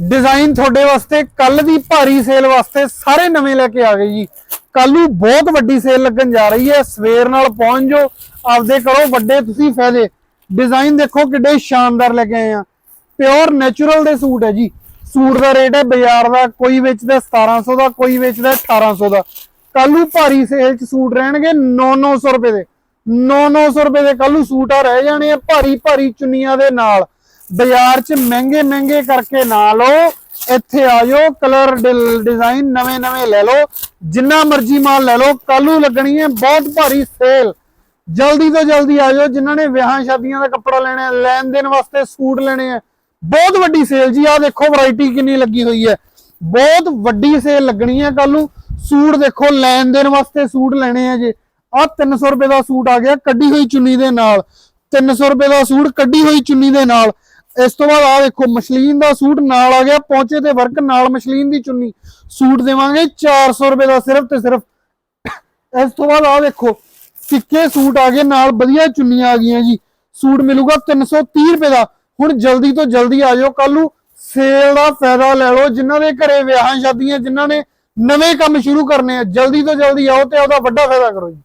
Design ਤੁਹਾਡੇ ਵਾਸਤੇ ਕੱਲ ਦੀ ਭਾਰੀ ਸੇਲ ਵਾਸਤੇ ਸਾਰੇ ਨਵੇਂ ਲੈ ਕੇ ਆ ਗਏ ਜੀ। ਕੱਲ ਨੂੰ ਬਹੁਤ ਵੱਡੀ ਸੇਲ ਲੱਗਣ ਜਾ ਰਹੀ ਹੈ। ਸਵੇਰ ਨਾਲ ਪਹੁੰਚ ਜਾਓ, ਆਪਦੇ ਕਰੋ ਵੱਡੇ ਤੁਸੀਂ ਫਾਇਦੇ। ਡਿਜ਼ਾਈਨ ਦੇਖੋ ਕਿੱਡੇ ਸ਼ਾਨਦਾਰ ਲੈ ਆਏ ਆ। ਪਿਓਰ ਨੇਚਰਲ ਦੇ ਸੂਟ ਹੈ ਜੀ। ਸੂਟ ਦਾ ਰੇਟ ਹੈ ਬਾਜ਼ਾਰ ਦਾ, ਕੋਈ ਵੇਚਦਾ 1700 ਦਾ, ਕੋਈ ਵੇਚਦਾ 1800 ਦਾ। ਕੱਲ ਨੂੰ ਭਾਰੀ ਸੇਲ ਚ ਸੂਟ ਰਹਿਣਗੇ 9-900 ਰੁਪਏ ਦੇ। 9-900 ਰੁਪਏ ਦੇ ਕੱਲ ਨੂੰ ਸੂਟ ਆ, ਰਹਿ ਜਾਣੇ ਆ ਭਾਰੀ ਭਾਰੀ ਚੁੰਨੀਆਂ ਦੇ ਨਾਲ। ਬਾਜ਼ਾਰ 'ਚ ਮਹਿੰਗੇ ਮਹਿੰਗੇ ਕਰਕੇ ਨਾ ਲਓ। ਇੱਥੇ ਆ ਜਾਓ ਕਲਰ ਡਿਜ਼ਾਈਨ ਨਵੇਂ ਨਵੇਂ ਲੈ ਲਓ। ਜਿੰਨਾ ਮਰਜ਼ੀ ਮਾਲ ਲੈ ਲਓ ਕੱਲ ਲੱਗਣੀ ਹੈ ਬਹੁਤ ਭਾਰੀ ਸੇਲ ਜਲਦੀ ਤੋਂ ਜਲਦੀ ਆ ਜਿਨ੍ਹਾਂ ਨੇ ਵਿਆਹਾਂ ਸ਼ਾਦੀਆਂ ਦਾ ਕੱਪੜਾ ਲੈਣਾ ਹੈ, ਲੈਣ ਦੇਣ ਵਾਸਤੇ ਸੂਟ ਲੈਣੇ ਆ ਬਹੁਤ ਵੱਡੀ ਸੇਲ ਜੀ ਆ ਦੇਖੋ ਵੈਰਾਈਟੀ ਕਿੰਨੀ ਲੱਗੀ ਹੋਈ ਹੈ। ਬਹੁਤ ਵੱਡੀ ਸੇਲ ਲੱਗਣੀ ਹੈ ਕੱਲ ਨੂੰ। ਸੂਟ ਦੇਖੋ, ਲੈਣ ਦੇਣ ਵਾਸਤੇ ਸੂਟ ਲੈਣੇ ਆ ਜੇ। ਆ 300 ਰੁਪਏ ਦਾ ਸੂਟ ਆ ਗਿਆ, ਕੱਢੀ ਹੋਈ ਚੁੰਨੀ ਦੇ ਨਾਲ। 300 ਰੁਪਏ ਦਾ ਸੂਟ ਕੱਢੀ ਹੋਈ ਚੁੰਨੀ ਦੇ ਨਾਲ। ਇਸ ਤੋਂ ਬਾਅਦ ਆ ਦੇਖੋ, ਮਸ਼ਲੀਨ ਦਾ ਸੂਟ ਨਾਲ ਆ ਗਿਆ ਪਹੁੰਚੇ ਤੇ ਵਰਕ ਨਾਲ ਮਸ਼ਲੀਨ ਦੀ ਚੁੰਨੀ। ਸੂਟ ਦੇਵਾਂਗੇ 400 ਰੁਪਏ ਦਾ ਸਿਰਫ ਤੇ ਸਿਰਫ। ਇਸ ਤੋਂ ਬਾਅਦ ਆ ਦੇਖੋ ਸਿੱਕੇ ਸੂਟ ਆ ਗਏ, ਨਾਲ ਵਧੀਆ ਚੁੰਨੀਆਂ ਆ ਗਈਆਂ ਜੀ। ਸੂਟ ਮਿਲੂਗਾ 330 ਰੁਪਏ ਦਾ। ਹੁਣ ਜਲਦੀ ਤੋਂ ਜਲਦੀ ਆ ਜਾਓ ਕੱਲ ਨੂੰ ਸੇਲ ਦਾ ਫਾਇਦਾ ਲੈ ਲਓ, ਜਿਨ੍ਹਾਂ ਦੇ ਘਰੇ ਵਿਆਹਾਂ ਸ਼ਾਦੀਆਂ, ਜਿਨ੍ਹਾਂ ਨੇ ਨਵੇਂ ਕੰਮ ਸ਼ੁਰੂ ਕਰਨੇ ਆ, ਜਲਦੀ ਤੋਂ ਜਲਦੀ ਆਓ ਤੇ ਉਹਦਾ ਵੱਡਾ ਫਾਇਦਾ ਕਰੋ ਜੀ।